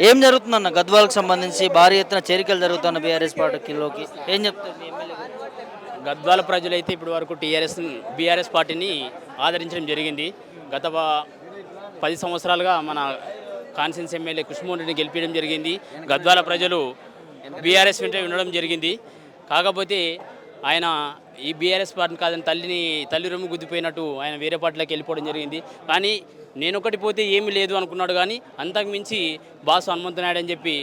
ఏం జరుగుతుందన్న? గద్వాలకు సంబంధించి భారీ ఎత్తున చేరికలు జరుగుతున్న బీఆర్ఎస్ పార్టీలోకి. ఏం చెప్తారు మీ ఎమ్మెల్యే గద్వాల ప్రజలైతే ఇప్పటి వరకు టీఆర్ఎస్ బీఆర్ఎస్ పార్టీని ఆదరించడం జరిగింది. గత ప- పది సంవత్సరాలుగా మన కాన్సెన్స్ ఎమ్మెల్యే కృష్ణమోహన్ రెడ్డిని గెలిపించడం జరిగింది. గద్వాల ప్రజలు బీఆర్ఎస్ వెంట ఉండడం జరిగింది. కాకపోతే ఆయన ఈ బీఆర్ఎస్ పార్టీని కాదని తల్లిని తల్లి రొమ్ము గుద్దిపోయినట్టు ఆయన వేరే పార్టీలోకి వెళ్ళిపోవడం జరిగింది. కానీ నేను ఒకటి పోతే ఏమీ లేదు అనుకున్నాడు కానీ అంతకు మించి బాసు హనుమంతనాయుడు అని చెప్పి.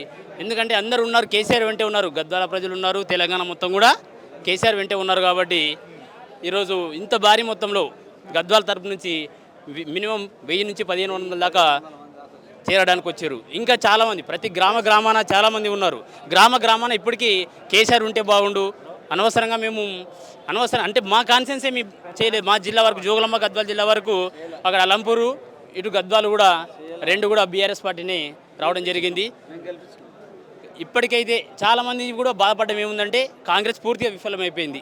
ఎందుకంటే అందరు ఉన్నారు కేసీఆర్ వెంటే ఉన్నారు గద్వాల ప్రజలు ఉన్నారు తెలంగాణ మొత్తం కూడా కేసీఆర్ వెంటే ఉన్నారు కాబట్టి ఈరోజు ఇంత భారీ మొత్తంలో గద్వాల తరపు నుంచి మినిమం వెయ్యి నుంచి పదిహేను వందల దాకా చేరడానికి వచ్చారు. ఇంకా చాలామంది ప్రతి గ్రామ గ్రామాన చాలామంది ఉన్నారు. గ్రామ గ్రామాన ఇప్పటికీ కేసీఆర్ ఉంటే బాగుండు. అనవసరంగా మేము అనవసరం అంటే మా కాన్సెన్స్ ఏమి చేయలేదు. మా జిల్లా వరకు జోగులమ్మ గద్వాల జిల్లా వరకు అక్కడ అలంపూరు ఇటు గద్వాలు కూడా రెండు కూడా బీఆర్ఎస్ పార్టీని రావడం జరిగింది. ఇప్పటికైతే చాలామంది కూడా బాధపడడం ఏముందంటే కాంగ్రెస్ పూర్తిగా విఫలమైపోయింది.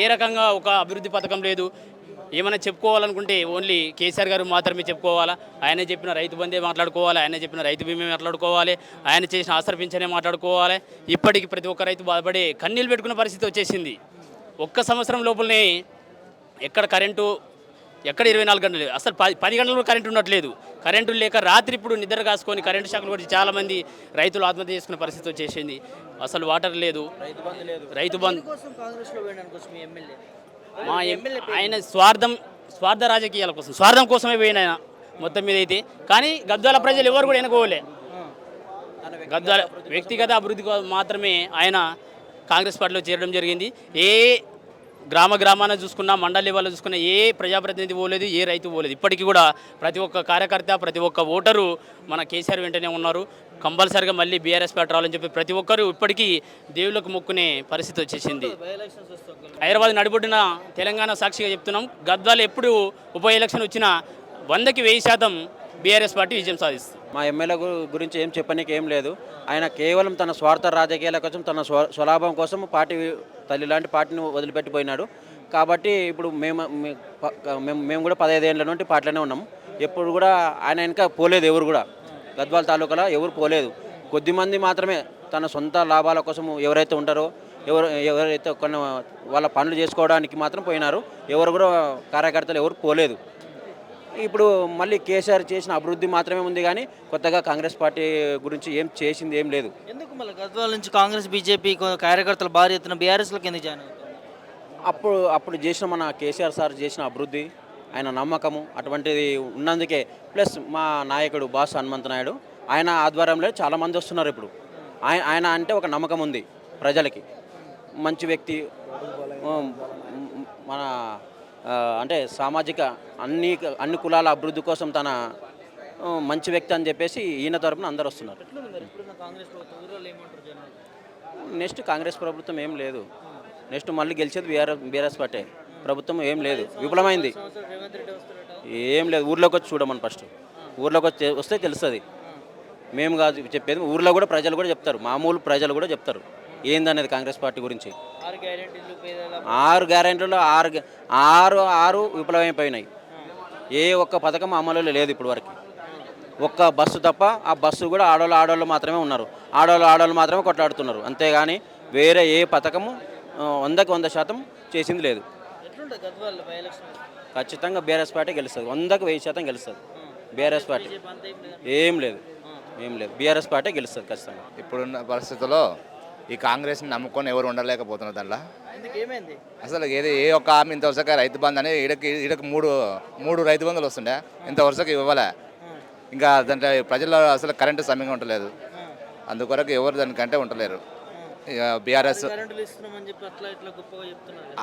ఏ రకంగా ఒక అభివృద్ధి పథకం లేదు. ఏమైనా చెప్పుకోవాలనుకుంటే ఓన్లీ కేసీఆర్ గారు మాత్రమే చెప్పుకోవాలా. ఆయన చెప్పిన రైతు బందే మాట్లాడుకోవాలి ఆయన చెప్పిన రైతు బీమే మాట్లాడుకోవాలి ఆయన చేసిన ఆసర మాట్లాడుకోవాలి. ఇప్పటికి ప్రతి ఒక్క రైతు బాధపడి కన్నీళ్ళు పెట్టుకున్న పరిస్థితి వచ్చేసింది. ఒక్క సంవత్సరం లోపలనే ఎక్కడ కరెంటు ఎక్కడ ఇరవై నాలుగు గంటలు. అసలు పది పది గంటలు కూడా కరెంటు ఉండట్లేదు. కరెంటు లేక రాత్రి ఇప్పుడు నిద్ర కాసుకొని కరెంటు షాకులు కొట్టి చాలామంది రైతులు ఆత్మహత్య చేసుకునే పరిస్థితి వచ్చేసింది. అసలు వాటర్ లేదు. రైతు బంధు మీ ఆయన స్వార్థం స్వార్థ రాజకీయాల కోసం స్వార్థం కోసమే పోయిన ఆయన మొత్తం మీద అయితే. కానీ గద్వాల ప్రజలు ఎవరు కూడా వెనుకోలే గద్వాల వ్యక్తిగత అభివృద్ధి మాత్రమే ఆయన కాంగ్రెస్ పార్టీలో చేరడం జరిగింది. ఏ గ్రామ గ్రామాన చూసుకున్నా మండల లెవెల్లో చూసుకున్నా ఏ ప్రజాప్రతినిధి పోలేదు ఏ రైతు పోలేదు. ఇప్పటికీ కూడా ప్రతి ఒక్క కార్యకర్త ప్రతి ఒక్క ఓటరు మన కేసీఆర్ వెంటనే ఉన్నారు. కంపల్సరిగా మళ్ళీ బీఆర్ఎస్ పార్టీ రావాలని చెప్పి ప్రతి ఒక్కరు ఇప్పటికీ దేవుళ్ళకు మొక్కునే పరిస్థితి వచ్చేసింది. హైదరాబాద్ నడిబొడ్డిన తెలంగాణ సాక్షిగా చెప్తున్నాం గద్వాలు ఎప్పుడు ఉప ఎలక్షన్ వచ్చినా వందకి వెయ్యి శాతం బీఆర్ఎస్ పార్టీ విజయం సాధిస్తుంది. మా ఎమ్మెల్యే గురించి ఏం చెప్పనీకి ఏం లేదు. ఆయన కేవలం తన స్వార్థ రాజకీయాల కోసం తన స్వ స్వలాభం కోసం పార్టీ తల్లి లాంటి పార్టీని వదిలిపెట్టిపోయినాడు. కాబట్టి ఇప్పుడు మేము మేము మేము కూడా పదహైదు ఏళ్ళ నుండి పార్టీలోనే ఉన్నాం ఎప్పుడు కూడా ఆయన వెనక పోలేదు ఎవరు కూడా. గద్వాల తాలూకాలో ఎవరు పోలేదు. కొద్దిమంది మాత్రమే తన సొంత లాభాల కోసం ఎవరైతే ఉంటారో ఎవరు ఎవరైతే కొన్ని వాళ్ళ పనులు చేసుకోవడానికి మాత్రం పోయినారు. ఎవరు కూడా కార్యకర్తలు ఎవరు పోలేదు. ఇప్పుడు మళ్ళీ కేసీఆర్ చేసిన అభివృద్ధి మాత్రమే ఉంది కానీ కొత్తగా కాంగ్రెస్ పార్టీ గురించి ఏం చేసింది ఏం లేదు. ఎందుకు మళ్ళీ గద్వాల నుంచి కాంగ్రెస్ బీజేపీ కార్యకర్తలు భారీ ఎత్తున బీఆర్ఎస్లోకి ఎందుకు జాయిన్ అప్పుడు అప్పుడు చేసిన మన కేసీఆర్ సార్ చేసిన అభివృద్ధి ఆయన నమ్మకము అటువంటిది ఉన్నందుకే. ప్లస్ మా నాయకుడు బాస్ హనుమంత నాయుడు ఆయన ఆధ్వర్యంలో చాలామంది వస్తున్నారు ఇప్పుడు. ఆయన ఆయన అంటే ఒక నమ్మకం ఉంది ప్రజలకి. మంచి వ్యక్తి మన అంటే సామాజిక అన్ని అన్ని కులాల అభివృద్ధి కోసం తన మంచి వ్యక్తి అని చెప్పేసి ఈయన తరపున అందరు వస్తున్నారు. నెక్స్ట్ కాంగ్రెస్ ప్రభుత్వం ఏం లేదు. నెక్స్ట్ మళ్ళీ గెలిచేది బీఆర్ బీఆర్ఎస్ పార్టీ. ప్రభుత్వం ఏం లేదు. విఫలమైంది. ఏం లేదు. ఊర్లోకి వచ్చి చూడమని ఫస్ట్. ఊర్లోకి వచ్చి వస్తే తెలుస్తుంది. మేము కాదు చెప్పేది. ఊర్లో కూడా ప్రజలు కూడా చెప్తారు. మామూలు ప్రజలు కూడా చెప్తారు. ఏందనేది కాంగ్రెస్ పార్టీ గురించి? ఆరు గ్యారెంటీలు ఆరు గ్యారెంటీలు ఆరు ఆరు విఫలమైపోయినాయి ఏ ఒక్క పథకం అమలులో లేదు ఇప్పుడు వరకు ఒక్క బస్సు తప్ప ఆ బస్సు కూడా ఆడవాళ్ళు ఆడవాళ్ళు మాత్రమే ఉన్నారు. ఆడవాళ్ళు ఆడవాళ్ళు మాత్రమే కొట్లాడుతున్నారు. అంతేగాని వేరే ఏ పథకము వందకి వంద శాతం చేసింది లేదు? ఖచ్చితంగా బీఆర్ఎస్ పార్టీ గెలుస్తుంది. వందకు వెయ్యి శాతం గెలుస్తుంది. BRS party. ఏం లేదు. ఏం లేదు. బీఆర్ఎస్ పార్టీ గెలుస్తుంది ఖచ్చితంగా. ఇప్పుడున్న పరిస్థితుల్లో ఈ కాంగ్రెస్ని నమ్ముకొని ఎవరు ఉండలేకపోతున్నారు దాంట్లో అసలు ఏది ఏ ఒక్క హామీ ఇంతవరకు రైతు బంధు అని ఈడకి ఈడకి మూడు మూడు రైతు బంధులు వస్తుండే. ఇంతవరకు ఇవ్వలే. ఇంకా దాంట్లో ప్రజల్లో అసలు కరెంటు సమయంగా ఉండలేదు. అందుకొరకు ఎవరు దానికంటే ఉండలేరు. ఇక బీఆర్ఎస్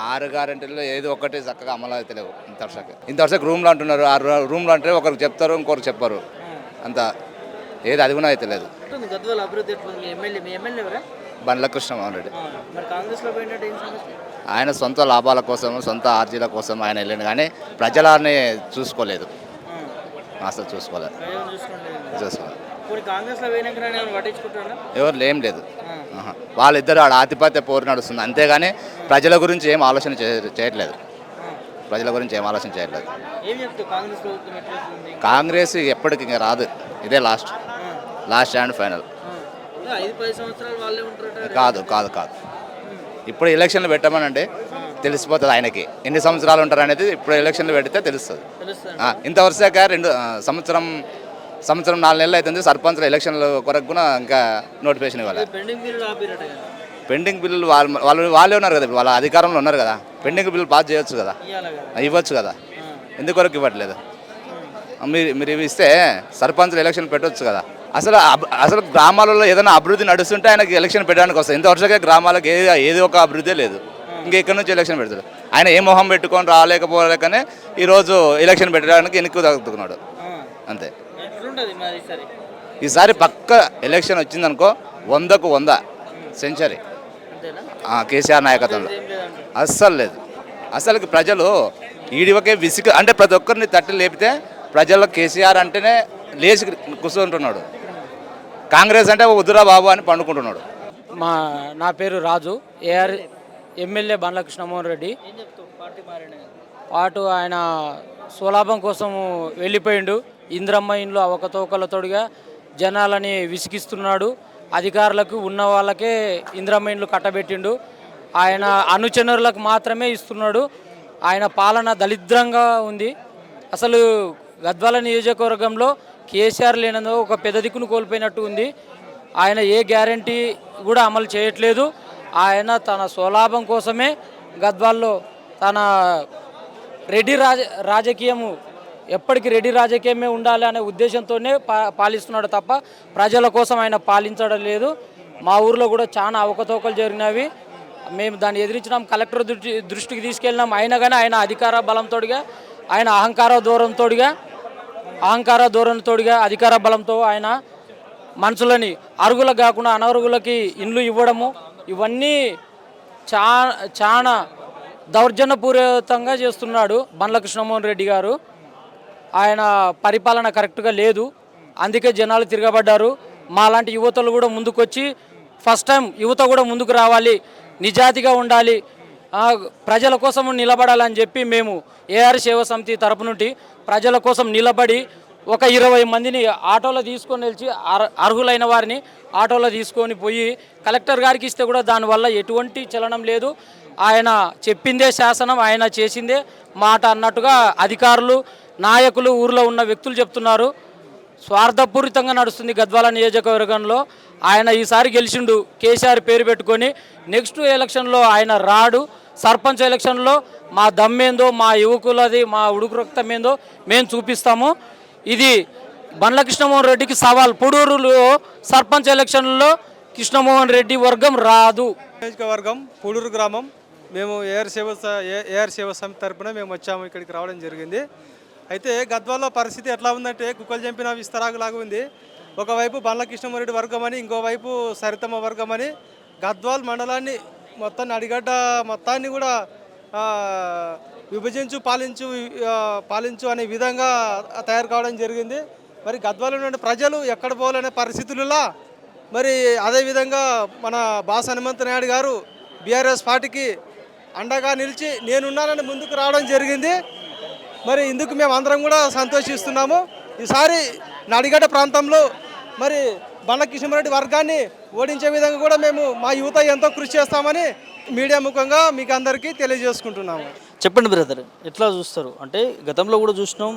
ఆరు గ్యారెంటీల్లో ఏదో ఒకటి చక్కగా అమలు అయితే లేవు ఇంతవరకు ఇంతవరకు రూమ్లో అంటున్నారు. ఆ రూమ్లో అంటే ఒకరికి చెప్తారు ఇంకొకరు చెప్పరు. అంత ఏది అది కూడా అయితే లేదు. బండ్ల కృష్ణమోహన్ రెడ్డి ఆ, మరి కాంగ్రెస్లో పోయినట్టు ఏం సమస్య ఆయన సొంత లాభాల కోసం సొంత ఆర్జీల కోసం ఆయన వెళ్ళిండు కానీ ప్రజలని చూసుకోలేదు. అసలు చూసుకోలేదు చూసుకోలేదు ఎవరు ఏం లేదు. వాళ్ళిద్దరు ఆడ ఆధిపత్య పోరు నడుస్తుంది. అంతేగాని ప్రజల గురించి ఏం ఆలోచన చేయట్లేదు. ప్రజల గురించి ఏం ఆలోచన చేయట్లేదు. కాంగ్రెస్ ఎప్పటికి ఇంకా రాదు. ఇదే లాస్ట్. Last and final. కాదు కాదు కాదు. ఇప్పుడు ఎలక్షన్లు పెట్టమనండి తెలిసిపోతుంది ఆయనకి. ఎన్ని సంవత్సరాలు ఉంటారు అనేది ఇప్పుడు ఎలక్షన్లు పెడితే తెలుస్తుంది. ఇంత వరుసగా రెండు సంవత్సరం సంవత్సరం నాలుగు నెలలు అవుతుంది. సర్పంచ్ల ఎలక్షన్ల కొరకు కూడా ఇంకా నోటిఫికేషన్ ఇవ్వాలి? పెండింగ్ బిల్లులు వాళ్ళు వాళ్ళు వాళ్ళే ఉన్నారు కదా వాళ్ళ అధికారంలో ఉన్నారు కదా. పెండింగ్ బిల్లు పాస్ చేయొచ్చు కదా. ఇవ్వచ్చు కదా. ఎందుకొరకు ఇవ్వట్లేదు? మీరు మీరు ఇవి ఇస్తే సర్పంచ్లు ఎలక్షన్ పెట్టొచ్చు కదా. అసలు అసలు గ్రామాలలో ఏదైనా అభివృద్ధి నడుస్తుంటే ఆయనకి ఎలక్షన్ పెట్టడానికి వస్తుంది. ఇంత వరుసగా గ్రామాలకు ఏది ఏది ఒక అభివృద్ధి లేదు. ఇంకా ఇక్కడ నుంచి ఎలక్షన్ పెడతాడు. ఆయన ఏ మొహం పెట్టుకొని రాలేకపోలేకనే ఈరోజు ఎలక్షన్ పెట్టడానికి ఎన్నిక తగ్గుతున్నాడు అంతే. ఈసారి? పక్క ఎలక్షన్ వచ్చిందనుకో వందకు వంద సెంచరీ. కేసీఆర్ నాయకత్వంలో. అస్సలు లేదు. అసలుకి ప్రజలు ఈడివకే విసిగ అంటే ప్రతి ఒక్కరిని తట్టి లేపితే ప్రజల్లో కేసీఆర్ అంటేనే లేచి కూర్చుంటున్నాడు. కాంగ్రెస్ అంటే వద్దురా బాబు అని పండుకుంటున్నాడు. మా నా పేరు రాజు. AR MLA Bandla Krishnamohan Reddy. పాటు ఆయన స్వలాభం కోసం వెళ్ళిపోయిండు. ఇంద్రమ్మ ఇంట్లో అవకతవకలతోడిగా జనాలని విసిగిస్తున్నాడు. అధికారులకు ఉన్న వాళ్ళకే ఇంద్రమ్మ ఇండ్లు కట్టబెట్టిండు. ఆయన అనుచరులకు మాత్రమే ఇస్తున్నాడు. ఆయన పాలన దరిద్రంగా ఉంది. అసలు గద్వాల నియోజకవర్గంలో కేసీఆర్ లేనందు ఒక పెద్ద దిక్కును కోల్పోయినట్టు ఉంది. ఆయన ఏ గ్యారంటీ కూడా అమలు చేయట్లేదు. ఆయన తన స్వలాభం కోసమే గద్వాల్లో తన రెడ్డి రాజ రాజకీయము ఎప్పటికీ రెడ్డి రాజకీయమే ఉండాలి అనే ఉద్దేశంతోనే పా పాలిస్తున్నాడు తప్ప ప్రజల కోసం ఆయన పాలించడం లేదు. మా ఊర్లో కూడా చాలా అవకతవకలు జరిగినవి. మేము దాన్ని ఎదిరించినాం కలెక్టర్ దృష్టి దృష్టికి తీసుకెళ్ళినాం. అయినా కానీ ఆయన అధికార బలంతోడిగా ఆయన అహంకార దూరంతోడిగా అహంకార ధోరణితోడిగా అధికార బలంతో ఆయన మనుషులని అరుగులకు కాకుండా అనర్హులకి ఇండ్లు ఇవ్వడము ఇవన్నీ చా చాలా దౌర్జన్యపూరితంగా చేస్తున్నాడు బండ్ల కృష్ణమోహన్ రెడ్డి గారు. ఆయన పరిపాలన కరెక్ట్గా లేదు. అందుకే జనాలు తిరగబడ్డారు. మాలాంటి యువతలు కూడా ముందుకొచ్చి ఫస్ట్ టైం యువత కూడా ముందుకు రావాలి. నిజాతిగా ఉండాలి. ప్రజల కోసం నిలబడాలని చెప్పి మేము ఏఆర్ సేవ సమితి తరపు నుండి ప్రజల కోసం నిలబడి ఒక ఇరవై మందిని ఆటోలో తీసుకొని వెళ్ళి అర్- అర్హులైన వారిని ఆటోలో తీసుకొని పోయి కలెక్టర్ గారికి ఇస్తే కూడా దానివల్ల ఎటువంటి చలనం లేదు. ఆయన చెప్పిందే శాసనం ఆయన చేసిందే మాట అన్నట్టుగా అధికారులు నాయకులు ఊర్లో ఉన్న వ్యక్తులు చెప్తున్నారు. స్వార్థపూరితంగా నడుస్తుంది గద్వాల నియోజకవర్గంలో. ఆయన ఈసారి గెలిచిండు. కేసీఆర్ పేరు పెట్టుకొని నెక్స్ట్ ఎలక్షన్లో ఆయన రాడు. సర్పంచ్ ఎలక్షన్లో మా దమ్మేందో మా యువకులది మా ఉడుకు రక్తం ఏందో మేము చూపిస్తాము. ఇది బండ్ల కృష్ణమోహన్ రెడ్డికి సవాల్. పొడూరులో సర్పంచ్ ఎలక్షన్లో కృష్ణమోహన్ రెడ్డి వర్గం రాదు. నియోజకవర్గం పూడూరు గ్రామం. మేము ఏఆర్ సేవ స- ఏఆర్ సేవ సమితి తరఫున మేము వచ్చాము ఇక్కడికి రావడం జరిగింది. అయితే గద్వాల్లో పరిస్థితి ఎట్లా ఉందంటే కుక్కలు చంపిన విస్తరాగులాగా ఉంది. ఒకవైపు బండ్ల కృష్ణమరెడ్డి వర్గం అని ఇంకోవైపు సరితమ్మ వర్గం అని గద్వాల్ మండలాన్ని మొత్తాన్ని అడిగడ్డ మొత్తాన్ని కూడా విభజించు పాలించు పాలించు అనే విధంగా తయారు కావడం జరిగింది. మరి గద్వాలో ఉన్న ప్రజలు ఎక్కడ పోవాలనే పరిస్థితులలో మరి అదేవిధంగా మన బాస్ హనుమంత నాయుడు గారు బీఆర్ఎస్ పార్టీకి అండగా నిలిచి నేనున్నానని ముందుకు రావడం జరిగింది. మరి ఇందుకు మేము అందరం కూడా సంతోషిస్తున్నాము. ఈసారి నడిగడ్డ ప్రాంతంలో మరి బండ కిషన్రెడ్డి వర్గాన్ని ఓడించే విధంగా కూడా మేము మా యువత ఎంతో కృషి చేస్తామని మీడియా ముఖంగా మీకు అందరికీ తెలియజేసుకుంటున్నాము. చెప్పండి బ్రదర్ ఎట్లా చూస్తారు? అంటే గతంలో కూడా చూసినాం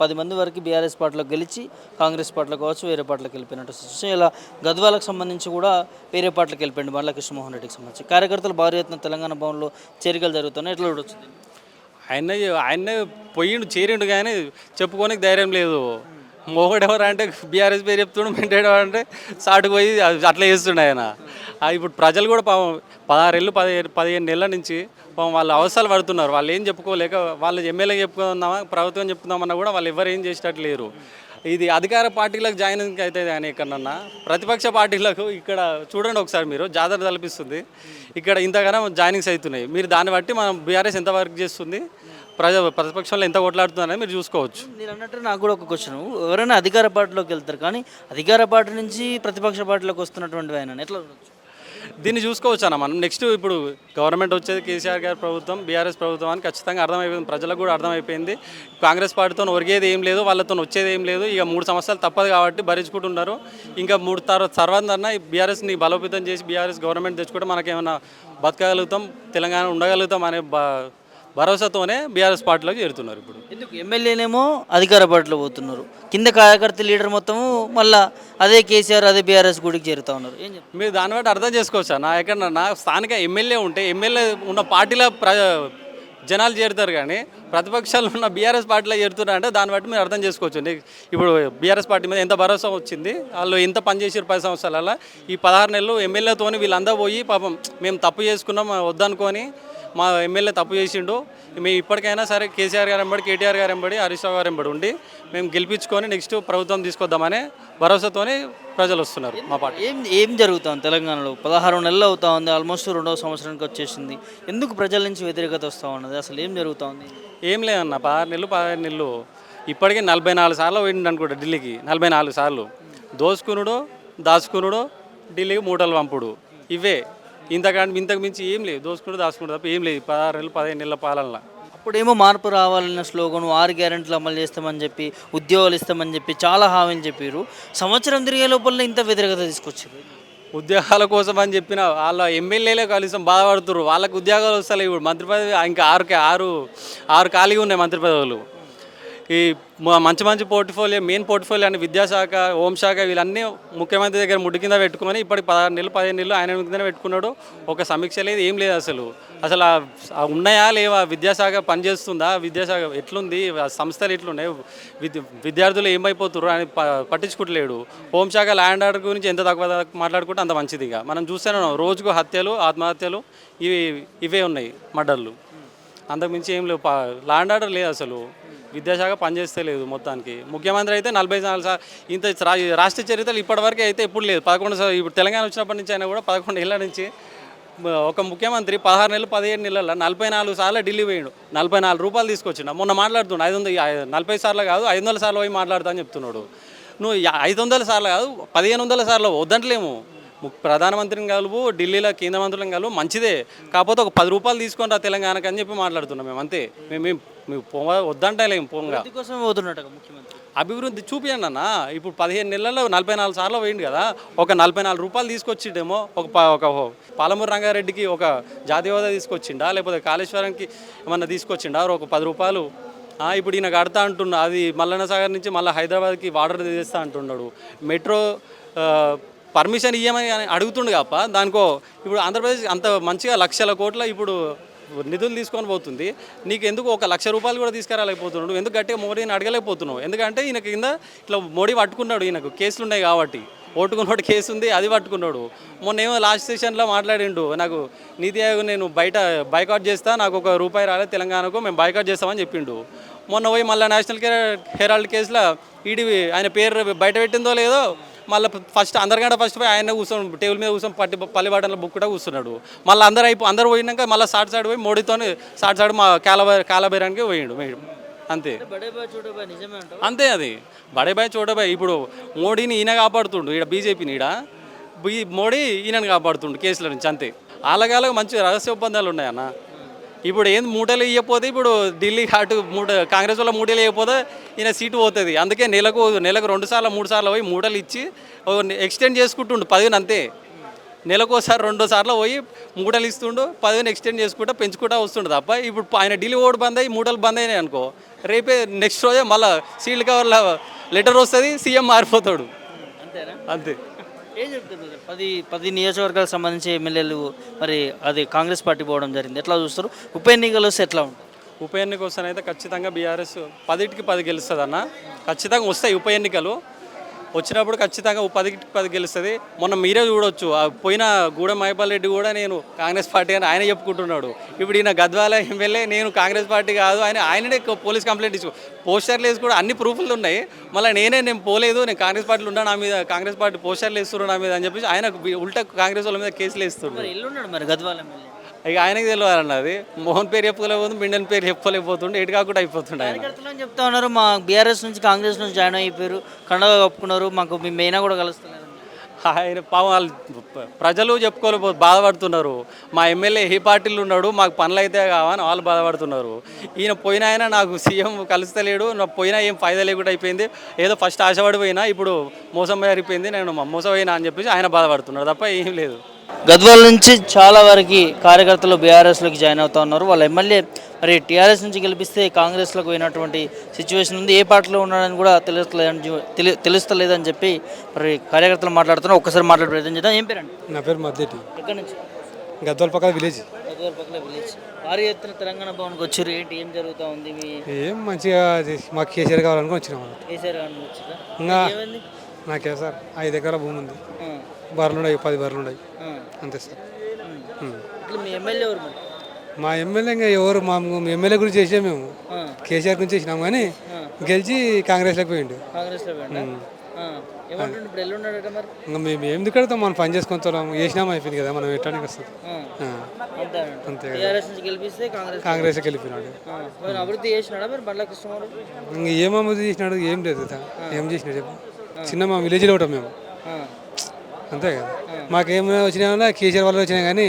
పది మంది వరకు బీఆర్ఎస్ పార్టీలో గెలిచి కాంగ్రెస్ పార్టీలో కావచ్చు వేరే పార్టీలకు వెళ్ళిపోయినట్టు సిచ్యువేషన్ ఇలా గద్వాలకు సంబంధించి కూడా వేరే పార్టీలకు వెళ్ళిపోయింది బండ్ల కృష్ణమోహన్ రెడ్డికి సంబంధించి. కార్యకర్తలు భారీ ఎత్తున తెలంగాణ భవన్లో చేరికలు జరుగుతున్నాయి. ఎట్లా చూడొచ్చు? ఆయన ఆయన పోయిండు చేరిండు కానీ చెప్పుకోనికి ధైర్యం లేదు. మొగడెవరు అంటే బీఆర్ఎస్ పేరు చెప్తుండు మెంటాడు అంటే సాటుకు పోయి అట్లా చేస్తుండే ఆయన. ఇప్పుడు ప్రజలు కూడా పాపం పదహారేళ్ళు పదిహేను పదిహేను నెలల నుంచి పాపం వాళ్ళు అవసరాలు పడుతున్నారు. వాళ్ళు ఏం చెప్పుకోలేక వాళ్ళు ఎమ్మెల్యే చెప్పుకుందామా ప్రభుత్వం చెప్పుకుందామన్నా కూడా వాళ్ళు ఎవరు ఏం చేసేటట్టు లేరు ఇది అధికార పార్టీలకు జాయిన్ అవుతుంది కానీ ఎక్కడన్నా ప్రతిపక్ష పార్టీలకు ఇక్కడ చూడండి ఒకసారి మీరు జాతర తలపిస్తుంది. ఇక్కడ ఇంతగానో జాయినింగ్స్ అవుతున్నాయి. మీరు దాన్ని బట్టి మనం బీఆర్ఎస్ ఎంత వర్క్ చేస్తుంది? ప్రజ ప్రతిపక్షంలో ఎంత కొట్లాడుతుందని మీరు చూసుకోవచ్చు. మీరు అన్నట్టు నాకు కూడా ఒక క్వశ్చన్ ఎవరైనా అధికార పార్టీలోకి వెళ్తారు కానీ అధికార పార్టీ నుంచి ప్రతిపక్ష పార్టీలోకి వస్తున్నటువంటి ఆయన ఎట్లా దీన్ని చూసుకోవచ్చు అన్న మనం. నెక్స్ట్ ఇప్పుడు గవర్నమెంట్ వచ్చేది కేసీఆర్ గారి ప్రభుత్వం బీఆర్ఎస్ ప్రభుత్వం అని ఖచ్చితంగా అర్థమైపోయింది. ప్రజలకు కూడా అర్థమైపోయింది. కాంగ్రెస్ పార్టీతో ఒరిగేది ఏం లేదు వాళ్ళతో వచ్చేది ఏం లేదు. ఇక మూడు సంవత్సరాలు తప్పదు కాబట్టి భరించుకుంటున్నారు. ఇంకా మూడు తర్వాత తర్వాత అన్న బీఆర్ఎస్ని బలోపేతం చేసి బీఆర్ఎస్ గవర్నమెంట్ తెచ్చుకుంటే మనకేమన్నా బతకగలుగుతాం తెలంగాణ ఉండగలుగుతాం అనే బ భరోసాతోనే బీఆర్ఎస్ పార్టీలోకి చేరుతున్నారు ఇప్పుడు. ఎందుకు? ఎమ్మెల్యేనేమో అధికార పార్టీలో పోతున్నారు. కింద కార్యకర్త లీడర్ మొత్తము మళ్ళా అదే కేసీఆర్ అదే బీఆర్ఎస్ గుడికి చేరుతా ఉన్నారు. ఏం చెప్తారు? మీరు దాన్ని బట్టి అర్థం చేసుకోవచ్చా? నా ఎక్కడ నా స్థానిక ఎమ్మెల్యే ఉంటే ఎమ్మెల్యే ఉన్న పార్టీలో ప్ర జనాలు చేరుతారు కానీ ప్రతిపక్షాలు ఉన్న బీఆర్ఎస్ పార్టీలో చేరుతున్నారు అంటే దాన్ని బట్టి మీరు అర్థం చేసుకోవచ్చు. నీ- ఇప్పుడు బీఆర్ఎస్ పార్టీ మీద ఎంత భరోసా వచ్చింది వాళ్ళు ఎంత పనిచేసారు పది సంవత్సరాల ఈ పదహారు నెలలు ఎమ్మెల్యేతోని వీళ్ళందరూ పోయి పాపం మేము తప్పు చేసుకున్నాం వద్దనుకొని మా ఎమ్మెల్యే తప్పు చేసిండు. మేము ఇప్పటికైనా సరే కేసీఆర్ గారు ఎంబడి కేటీఆర్ గారు ఎంబడి హరీష్ రావు గారు ఎంబడి ఉండి మేము గెలిపించుకొని నెక్స్ట్ ప్రభుత్వం తీసుకొద్దామనే భరోసాతోనే ప్రజలు వస్తున్నారు మా పార్టీ. ఏం ఏం జరుగుతుంది తెలంగాణలో? పదహారు నెలలు అవుతా ఉంది ఆల్మోస్ట్ రెండవ సంవత్సరానికి వచ్చేసింది. ఎందుకు ప్రజల నుంచి వ్యతిరేకత వస్తూ ఉన్నది? అసలు ఏం జరుగుతూ ఉంది? ఏం లేదన్న పదహారు నెలలు పదహారు నెలలు. ఇప్పటికే నలభై నాలుగు సార్లు పోయిండు అనుకుంటా ఢిల్లీకి. నలభై నాలుగు సార్లు. దోసుకునుడు దాచుకునుడు ఢిల్లీకి మూటలు పంపుడు. ఇవే. ఇంతకంటే ఇంతకు మించి ఏం లేదు. దోసుకునుడు దాచుకునుడు తప్ప ఏం లేదు. పదహారు నెలలు పదిహేను నెలల పాలనలో. అప్పుడేమో మార్పు రావాలన్న స్లోగన్ ఆరు గ్యారెంటీలు అమలు చేస్తామని చెప్పి ఉద్యోగాలు ఇస్తామని చెప్పి చాలా హామీలు చెప్పారు సంవత్సరం తిరిగే లోపల ఇంత వ్యతిరేకత తీసుకొచ్చారు ఉద్యోగాల కోసం అని చెప్పిన వాళ్ళ ఎమ్మెల్యేలే కనీసం బాధపడుతున్నారు వాళ్ళకి ఉద్యోగాలు వస్తాయి ఇప్పుడు మంత్రి పదవి ఇంకా ఆరు ఆరు ఆరు ఖాళీగా ఉన్నాయి మంత్రి పదవులు. ఈ మంచి మంచి పోర్ట్ఫోలియో మెయిన్ పోర్ట్ఫోలియో అంటే విద్యాశాఖ హోంశాఖ వీళ్ళన్నీ ముఖ్యమంత్రి దగ్గర ముడి కింద పెట్టుకొని ఇప్పటికి పదహారు నెలలు పదిహేను నెలలు ఆయన కింద పెట్టుకున్నాడు. ఒక సమీక్ష లేదు ఏం లేదు అసలు. అసలు ఉన్నాయా లేవా? విద్యాశాఖ పనిచేస్తుందా విద్యాశాఖ ఎట్లుంది? సంస్థలు ఎట్లున్నాయి? విద్యార్థులు ఏమైపోతున్నారు అని పట్టించుకుంటలేడు. హోంశాఖ ల్యాండ్ ఆర్డర్ గురించి ఎంత తక్కువ మాట్లాడుకుంటే అంత మంచిది ఇక. మనం చూస్తేనే రోజుకు హత్యలు ఆత్మహత్యలు ఇవి ఇవే ఉన్నాయి మర్డర్లు. అంతకుమించి ఏం లేవు. ల్యాండ్ ఆర్డర్ లేదు అసలు. విద్యాశాఖ పనిచేస్తే లేదు మొత్తానికి. ముఖ్యమంత్రి అయితే నలభై నాలుగు సార్. ఇంత రా- రాష్ట్ర చరిత్రలు ఇప్పటివరకు అయితే ఎప్పుడు లేదు. పదకొండు సార్ ఇప్పుడు తెలంగాణ వచ్చినప్పటి నుంచి అయినా కూడా పదకొండు ఏళ్ళ నుంచి ఒక ముఖ్యమంత్రి పదహారు నెలలు పదిహేడు నెలల నలభై నాలుగు సార్లు ఢిల్లీ పోయాడు. నలభై నాలుగు రూపాయలు తీసుకొచ్చిండు. మొన్న మాట్లాడుతుండు ఐదు వందల నలభై సార్లు కాదు ఐదు వందల సార్లు పోయి మాట్లాడతా అని చెప్తున్నాడు. నువ్వు ఐదు వందల సార్లు కాదు పదిహేను వందల సార్లు వద్దంటలేము. ప్రధానమంత్రిని కలుపు ఢిల్లీలో కేంద్ర మంత్రులను కలుపు మంచిదే. కాకపోతే ఒక పది రూపాయలు తీసుకొని రా తెలంగాణకు అని చెప్పి మాట్లాడుతున్నాం మేము అంతే. మేము మేము పొంగ. వద్దంటలేము పొంగ కోసం పోతున్నట్టు ముఖ్యమంత్రి. అభివృద్ధి చూపియండి అన్న. ఇప్పుడు పదిహేను నెలల్లో నలభై నాలుగు సార్లు పోయింది కదా. ఒక నలభై నాలుగు రూపాయలు తీసుకొచ్చిండేమో ఒక ఒక పాలమూరు రంగారెడ్డికి ఒక జాతీయ హోదా తీసుకొచ్చిండా లేకపోతే కాళేశ్వరంకి ఏమన్నా తీసుకొచ్చిండా? ఒక పది రూపాయలు. ఇప్పుడు ఈయన కడతా అంటున్నా అది మల్లన్న సాగర్ నుంచి మళ్ళీ హైదరాబాద్కి వాటర్ చేస్తా అంటున్నాడు. మెట్రో పర్మిషన్ ఇవ్వమని అని అడుగుతుండు కాప దానికో ఇప్పుడు ఆంధ్రప్రదేశ్ అంత మంచిగా లక్షల కోట్ల ఇప్పుడు నిధులు తీసుకొని పోతుంది. నీకు ఎందుకు ఒక లక్ష రూపాయలు కూడా తీసుకురాలేకపోతున్నాడు? ఎందుకు గట్టిగా మోడీని అడగలేకపోతున్నావు? ఎందుకంటే ఈయన కింద ఇట్లా మోడీ పట్టుకున్నాడు ఈయనకు. కేసులు ఉన్నాయి కాబట్టి. ఓటుకున్నాడు కేసు ఉంది అది పట్టుకున్నాడు. మొన్న ఏమో లాస్ట్ సెషన్లో మాట్లాడిండు నాకు నీతి ఆయోగ్ నేను బయట బైకాట్ చేస్తా నాకు ఒక రూపాయి రాలేదు తెలంగాణకు మేము బైకాట్ చేస్తామని చెప్పిండు. మొన్న పోయి మళ్ళీ నేషనల్ హెరాల్డ్ కేసులో ఈడీ ఆయన పేరు బయట పెట్టిందో లేదో మళ్ళీ ఫస్ట్ అందరికంటే ఫస్ట్ పోయి ఆయన కూర్చొని టేబుల్ మీద కూర్చొని పట్టి పల్లి బాటలో బుక్ కూడా కూర్చున్నాడు. మళ్ళీ అందరు అయిపో అందరు పోయినాక మళ్ళీ సాట్ సైడ్ పోయి మోడీతో సాట్ సైడ్ మా కాలబై కాలబైరానికి పోయిండు. అంతే. అంతే అది. బడేబాయ్ చోటబాయ్ ఇప్పుడు మోడీని ఈయన కాపాడుతుండు ఈడ బీజేపీని ఈడ. బీ- మోడీ ఈయనని కాపాడుతుండు కేసుల నుంచి అంతే. అలాగాలకు మంచి రహస్య ఒప్పందాలు ఉన్నాయన్న. ఇప్పుడు ఏం మూటలు ఇవ్వకపోతే ఇప్పుడు ఢిల్లీ అటు మూట కాంగ్రెస్ వల్ల మూటలు ఇవ్వకపోతే ఈయన సీటు పోతుంది. అందుకే నెలకు నెలకు రెండు సార్లు మూడు సార్లు పోయి మూటలు ఇచ్చి ఎక్స్టెండ్ చేసుకుంటుండు పదివేలు అంతే. నెలకోసారి రెండో సార్లు పోయి మూటలు ఇస్తుండు పదివేలు ఎక్స్టెండ్ చేసుకుంటా పెంచుకుంటా వస్తుండు తప్ప ఇప్పుడు ఆయన ఢిల్లీ ఓడి బంద్ అయ్యి మూటలు బంద్ అయినాయి అనుకో రేపే నెక్స్ట్ రోజే మళ్ళీ సీల్డ్ కవర్లో లెటర్ వస్తుంది సీఎం మారిపోతాడు. అంతే. ఏం చెప్తున్నారు పది పది నియోజకవర్గాలకు సంబంధించి ఎమ్మెల్యేలు మరి అది కాంగ్రెస్ పార్టీ పోవడం జరిగింది. ఎట్లా చూస్తారు? ఉప ఎన్నికలు వస్తే ఎట్లా ఉంటుంది? ఉప ఎన్నిక వస్తానైతే ఖచ్చితంగా బీఆర్ఎస్ పదిటికి పది గెలుస్తుంది అన్న ఖచ్చితంగా వస్తాయి ఉప ఎన్నికలు. వచ్చినప్పుడు ఖచ్చితంగా పదికి పది గెలుస్తుంది. మొన్న మీరే చూడొచ్చు. ఆ పోయిన గూడెం మైపాల్ రెడ్డి కూడా నేను కాంగ్రెస్ పార్టీ అని ఆయన చెప్పుకుంటున్నాడు. ఇప్పుడు ఈయన గద్వాల ఎమ్మెల్యే నేను కాంగ్రెస్ పార్టీ కాదు ఆయన ఆయననే పోలీస్ కంప్లైంట్ ఇచ్చు పోస్టర్లు వేసి కూడా అన్ని ప్రూఫ్లు ఉన్నాయి. మళ్ళీ నేనే నేను పోలేదు నేను కాంగ్రెస్ పార్టీలో ఉన్నా నా మీద కాంగ్రెస్ పార్టీ పోస్టర్లు వేస్తున్నారు నా మీద అని చెప్పేసి ఆయన ఉల్టా కాంగ్రెస్ వాళ్ళ మీద కేసులు వేస్తున్నారు ఎల్లున్నాడు మరి గద్వాల ఎమ్మెల్యే? ఇక ఆయనకి తెలియాలన్న అది. మోహన్ పేరు చెప్పుకోలేకపోతుంది బిండన్ పేరు చెప్పుకోలేకపోతుండే ఎటు కాకుండా అయిపోతుండే ఆయన. చెప్తా ఉన్నారు మా బీఆర్ఎస్ నుంచి కాంగ్రెస్ నుంచి జాయిన్ అయిపోయారు కండగా కప్పుకున్నారు మాకు మీ మెయినా కూడా కలుస్తున్నారు ఆయన పాపం వాళ్ళు ప్రజలు చెప్పుకోలేకపో బాధపడుతున్నారు. మా ఎమ్మెల్యే ఏ పార్టీలు ఉన్నాడు మాకు పనులు అయితే కావని వాళ్ళు బాధపడుతున్నారు. ఈయన పోయిన ఆయన నాకు సీఎం కలుస్తలేడు నా పోయినా ఏం ఫైదా లేకుండా అయిపోయింది. ఏదో ఫస్ట్ ఆశపడిపోయినా ఇప్పుడు మోసం అయిపోయింది నేను మోసం అయినా అని చెప్పేసి ఆయన బాధపడుతున్నాడు తప్ప ఏం లేదు. గద్వాల నుంచి చాలా వరకు కార్యకర్తలు బీఆర్ఎస్లోకి జాయిన్ అవుతా ఉన్నారు. వాళ్ళ ఎమ్మెల్యే మరి టీఆర్ఎస్ నుంచి గెలిపిస్తే కాంగ్రెస్లోకి పోయినటువంటి సిచ్యువేషన్ ఉంది. ఏ పార్టీలో ఉన్నాడని కూడా తెలుస్తలేదని తెలుస్తలేదని చెప్పి మరి కార్యకర్తలు మాట్లాడుతున్నారు. ఒక్కసారి మాట్లాడే ప్రయత్నం చేద్దాం. ఏం పేరండి? నా పేరు మద్దెటి. ఎక్కడి నుంచి? గద్వాల పక్కన విలేజ్. గద్వాల పక్కన విలేజ్. భారీ ఎత్తున తెలంగాణ భవన్కి వచ్చారు. ఏంటి? ఏం జరుగుతూ ఉంది? మీ ఏం మంచిగా మాకు కేసీఆర్ కావాలనుకుని వచ్చినాం కేసీఆర్ ఇంకా నాకే సార్ ఐదు ఎకరాల భూమి ఉంది. బర్రెలు ఉన్నాయి పది బర్రెలు ఉన్నాయి అంతే సార్. ఇట్లా మీ ఎమ్మెల్యే ఎవరు మా ఎమ్మెల్యే ఇంకా ఎవరు మా ఎమ్మెల్యే గురించి చేసాం మేము. కేసీఆర్ గురించి చేసినాం కానీ గెలిచి కాంగ్రెస్లోకి పోయిండు. ఇంకా మేము ఏం కడతాం మనం పని చేసుకుంటాం చేసినాం అయిపోయింది కదా మనం ఎట్టానికి ఆ, అంతే కాంగ్రెస్ కృష్ణమారు? ఇంకా ఏం అభివృద్ధి చేసినాడు ఏం లేదు ఏం చేసినాడు చెప్పు. చిన్న మా విలేజ్లో ఉంటాం మేము. అంతే కదా. మాకేమైనా వచ్చినా కేసీఆర్ వాళ్ళు వచ్చినా కానీ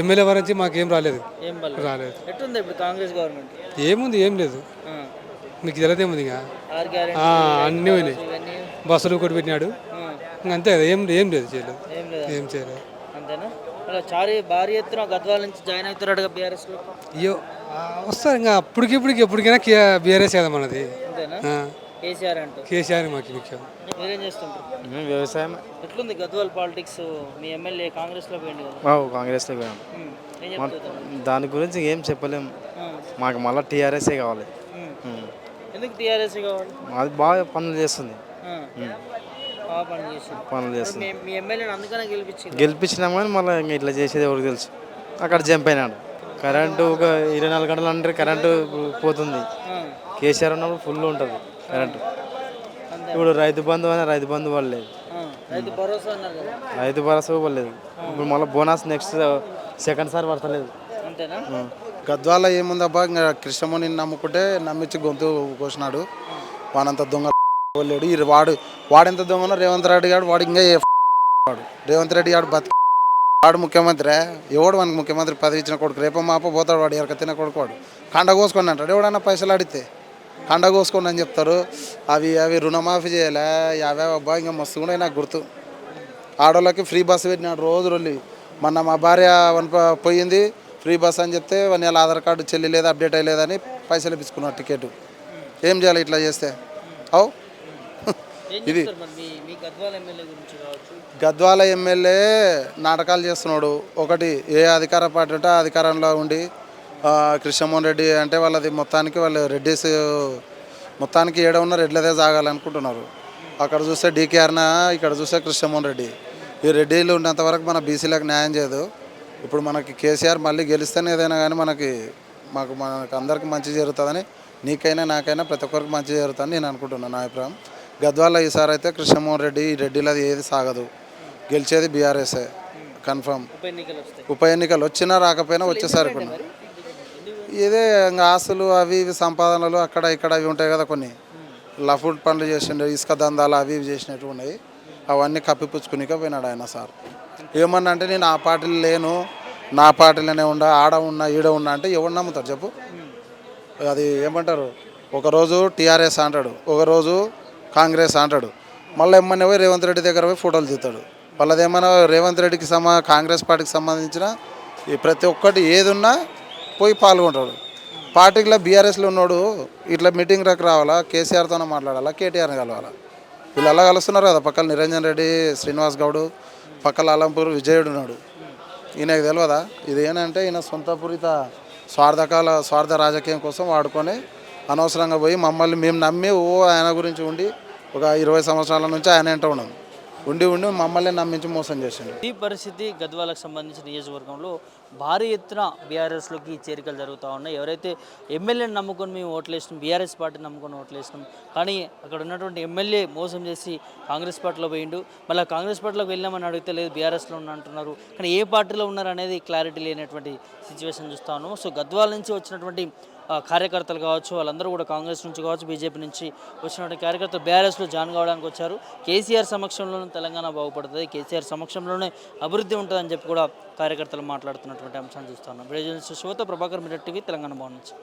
ఎమ్మెల్యే వారి నుంచి మాకేం రాలేదు. రాలేదు. ఎట్టుంది ఇప్పుడు కాంగ్రెస్ గవర్నమెంట్? ఏముంది ఏం లేదు. మీకు తెలియదు ఏముంది ఇంకా? అన్నీ పోయినాయి. బస్సులు కొట్టి పెట్టినాడు. అంతే కదా ఏం ఏం లేదు చేయలేదు. ఏం లేదా. ఏం చేయలేదు. అంతేనా? చారీ భారీ ఎత్తున గద్వాల నుంచి జాయిన్ బీఆర్ఎస్లో అయ్యో వస్తారు ఇంకా. అప్పటికి ఇప్పటికి ఎప్పటికైనా బీఆర్ఎస్ కదా మనది. అంతేనా? కేసీఆర్ అంటూ. కేసీఆర్ మాకు ముఖ్యం. మీరేం చేస్తుంటారు? వ్యవసాయం. ఎట్లుంది గద్వాల్ పాలిటిక్స్? మీ ఎమ్మెల్యే కాంగ్రెస్లో పోయింది కదా. కాంగ్రెస్లో పోయాం ఉమ్, ఏం చెప్తారు? దాని గురించి ఏం చెప్పలేం. ఆ, మాకు మళ్ళీ టీఆర్ఎస్ఏ కావాలి. ఎందుకు టీఆర్ఎస్ కావాలి? అది బాగా పనులు చేస్తుంది. ఆ, బాగా పని చేసింది పనులు చేస్తుంది. మీ మీ ఎమ్మెల్యేని అందుకనే గెలిపించింది గెలిపించినాం కానీ మళ్ళీ ఇంకా ఇట్లా చేసేది ఎవరికి తెలుసు. అక్కడ జంప్ అయినాడు. కరెంటు ఒక ఇరవై నాలుగు గంటలు అంటే కరెంటు పోతుంది. కేసీఆర్ ఉన్నప్పుడు ఫుల్ ఉంటుంది. ఇప్పుడు రైతు బంధు అని రైతు బంధు పడలేదు. రైతు భరోసా పడలేదు. ఇప్పుడు మళ్ళీ బోనస్ నెక్స్ట్ సెకండ్ సార్ పడతలేదు. అంతేనా? గద్వాల ఏముందబ్బా ఇంకా కృష్ణముని నమ్ముకుంటే నమ్మించి గొంతు కోసినాడు. వానంత దొంగ లేడు. ఈ వాడు వాడెంత దొంగనో రేవంత్ రెడ్డి గారు వాడు ఇంకా ఏ వాడు? రేవంత్ రెడ్డి గారు బతికి వాడు ముఖ్యమంత్రి. ఎవడు వానికి ముఖ్యమంత్రి పదవి ఇచ్చిన కొడుకు? రేపో మాపో పోతాడు వాడు ఎరక తిన్న కొడుకు వాడు. కండ కోసుకొని అంటాడు. ఎవడన్నా పైసలు అడిగితే? కండ కోసుకోండి అని చెప్తారు. అవి అవి రుణమాఫీ చేయలే? యాభై అబ్బా ఇంకా మస్తు కూడా నాకు గుర్తు. ఆడోళ్ళకి ఫ్రీ బస్సు పెట్టినాడు రోజు రొల్లి. మొన్న మా భార్య వన్ పోయింది ఫ్రీ బస్ అని చెప్తే వన్ నెల ఆధార్ కార్డు చెల్లి లేదు అప్డేట్ అయ్యలేదని పైసలు ఇప్పించుకున్నాడు టికెట్. ఏం చేయాలి ఇట్లా చేస్తే? అవు? ఇది గద్వాల ఎమ్మెల్యే నాటకాలు చేస్తున్నాడు. ఒకటి ఏ అధికార పార్టీ ఉంటే అధికారంలో ఉండి కృష్ణమోహన్ రెడ్డి అంటే వాళ్ళది మొత్తానికి వాళ్ళు రెడ్డిస్ మొత్తానికి ఏడ ఉన్న రెడ్లదే సాగాలనుకుంటున్నారు. అక్కడ చూస్తే డీకేఆర్న ఇక్కడ చూస్తే కృష్ణమోహన్ రెడ్డి. ఈ రెడ్డిలు ఉన్నంత వరకు మన బీసీలకు న్యాయం చేయదు. ఇప్పుడు మనకి కేసీఆర్ మళ్ళీ గెలిస్తేనే ఏదైనా కానీ మనకి మాకు మనకు అందరికి మంచి జరుగుతుందని నీకైనా నాకైనా ప్రతి ఒక్కరికి మంచి జరుగుతుందని నేను అనుకుంటున్నాను నా అభిప్రాయం. గద్వాల ఈసారి అయితే కృష్ణమోహన్ రెడ్డి ఈ రెడ్డిలది ఏది సాగదు. గెలిచేది బీఆర్ఎస్ఏ. కన్ఫర్మ్. ఉప ఎన్నికలు వచ్చినా రాకపోయినా వచ్చేసారి కొన్ని ఇదే ఇంకా ఆస్తులు అవి ఇవి సంపాదనలు అక్కడ ఇక్కడ అవి ఉంటాయి కదా కొన్ని. లఫుడ్ పనులు చేసిండు ఇసుక దందాలు అవి ఇవి చేసినట్టు ఉన్నాయి. అవన్నీ కప్పిపుచ్చుకునిక పోయినాడు ఆయన సార్. ఏమన్నా అంటే నేను ఆ పార్టీలు లేను నా పార్టీలోనే ఉండా ఆడ ఉన్నా ఈడ ఉన్నా అంటే ఎవరు నమ్ముతారు చెప్పు? అది ఏమంటారు? ఒకరోజు టీఆర్ఎస్ అంటాడు ఒకరోజు కాంగ్రెస్ అంటాడు. మళ్ళీ ఏమన్నా పోయి రేవంత్ రెడ్డి దగ్గర పోయి ఫోటోలు తీస్తాడు. వాళ్ళది ఏమన్నా రేవంత్ రెడ్డికి సమా కాంగ్రెస్ పార్టీకి సంబంధించిన ఈ ప్రతి ఒక్కటి ఏదున్నా పోయి పాల్గొంటాడు. పార్టీలో బీఆర్ఎస్లో ఉన్నాడు ఇట్లా మీటింగ్ రకు రావాలా కేసీఆర్తోనే మాట్లాడాలా కేటీఆర్ని కలవాలా? వీళ్ళు అలా కలుస్తున్నారు కదా పక్కన నిరంజన్ రెడ్డి శ్రీనివాస్ గౌడ్ పక్కల అలంపూర్ విజయుడు ఉన్నాడు. ఈయనకు తెలియదా ఇది ఏంటంటే ఈయన సొంతపూరిత స్వార్థకాల స్వార్థ రాజకీయం కోసం వాడుకొని అనవసరంగా పోయి మమ్మల్ని మేము నమ్మి ఓ ఆయన గురించి ఉండి ఒక ఇరవై సంవత్సరాల నుంచి ఆయన వెంట ఉన్నాం. ఉండి ఉండి మమ్మల్ని నమ్మించి మోసం చేసిండు. ఈ పరిస్థితి గద్వాలకు సంబంధించిన నియోజకవర్గంలో భారీ ఎత్తున బీఆర్ఎస్లోకి చేరికలు జరుగుతూ ఉన్నాయి. ఎవరైతే ఎమ్మెల్యేని నమ్ముకొని మేము ఓట్లేసినాం బీఆర్ఎస్ పార్టీని నమ్ముకొని ఓట్లేసినాం కానీ అక్కడ ఉన్నటువంటి ఎమ్మెల్యే మోసం చేసి కాంగ్రెస్ పార్టీలో పోయిండు. మళ్ళీ కాంగ్రెస్ పార్టీలోకి వెళ్ళామని అడిగితే లేదు బీఆర్ఎస్లో ఉన్న అంటున్నారు. కానీ ఏ పార్టీలో ఉన్నారు అనేది క్లారిటీ లేనటువంటి సిచ్యువేషన్ చూస్తాను ఉన్నాము. సో గద్వాల నుంచి వచ్చినటువంటి కార్యకర్తలు కావచ్చు వాళ్ళందరూ కూడా కాంగ్రెస్ నుంచి కావచ్చు బీజేపీ నుంచి వచ్చినటువంటి కార్యకర్తలు బీఆర్ఎస్లో జాయిన్ కావడానికి వచ్చారు. కేసీఆర్ సమక్షంలోనే తెలంగాణ బాగుపడుతుంది. కేసీఆర్ సమక్షంలోనే అభివృద్ధి ఉంటుందని చెప్పి కూడా కార్యకర్తలు మాట్లాడుతున్నటువంటి అంశాన్ని చూస్తున్నాం బ్రేజన్స్ శివతో ప్రభాకర్ మిడట్ టీవీ తెలంగాణ భవన్ నుంచి.